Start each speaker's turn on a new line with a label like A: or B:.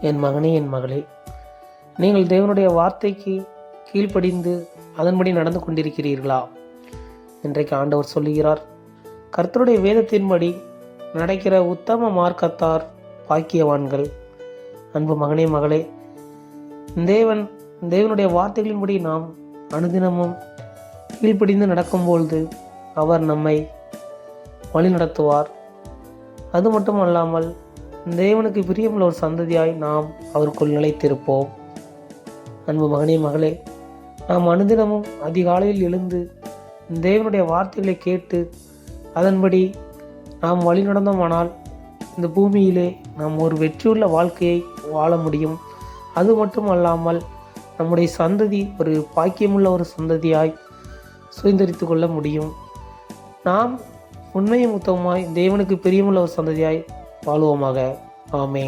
A: என் மகனே என் மகளே. நீங்கள் தேவனுடைய வார்த்தைக்கு கீழ்ப்படிந்து அதன்படி நடந்து கொண்டிருக்கிறீர்களா? இன்றைக்கு ஆண்டவர் சொல்லுகிறார் கர்த்தருடைய வேதத்தின்படி நடக்கிற உத்தம மார்க்கத்தார் பாக்கியவான்கள். அன்பு மகனே மகளே தேவன் தேவனுடைய வார்த்தைகளின்படி நாம் அனுதினமும் கீழ்ப்படிந்து நடக்கும்பொழுது அவர் நம்மை வழி நடத்துவார் அது மட்டும் அல்லாமல் தேவனுக்கு பிரியமுள்ள ஒரு சந்ததியாய் நாம் அவருக்குள் நிலைத்திருப்போம். அன்பு மகனே மகளே நாம் அனுதினமும் அதிகாலையில் எழுந்து தேவனுடைய வார்த்தைகளை கேட்டு அதன்படி நாம் வழி நடந்தோமானால் இந்த பூமியிலே நாம் ஒரு வெற்றியுள்ள வாழ்க்கையை வாழ முடியும். அது மட்டும் அல்லாமல் நம்முடைய சந்ததி ஒரு பாக்கியமுள்ள ஒரு சந்ததியாய் சுதந்திரித்து கொள்ள முடியும். நாம் உண்மையும் முத்தமாய் தேவனுக்கு பிரியமுள்ள ஒரு சந்ததியாய் வாழ்வோமாக. ஆமே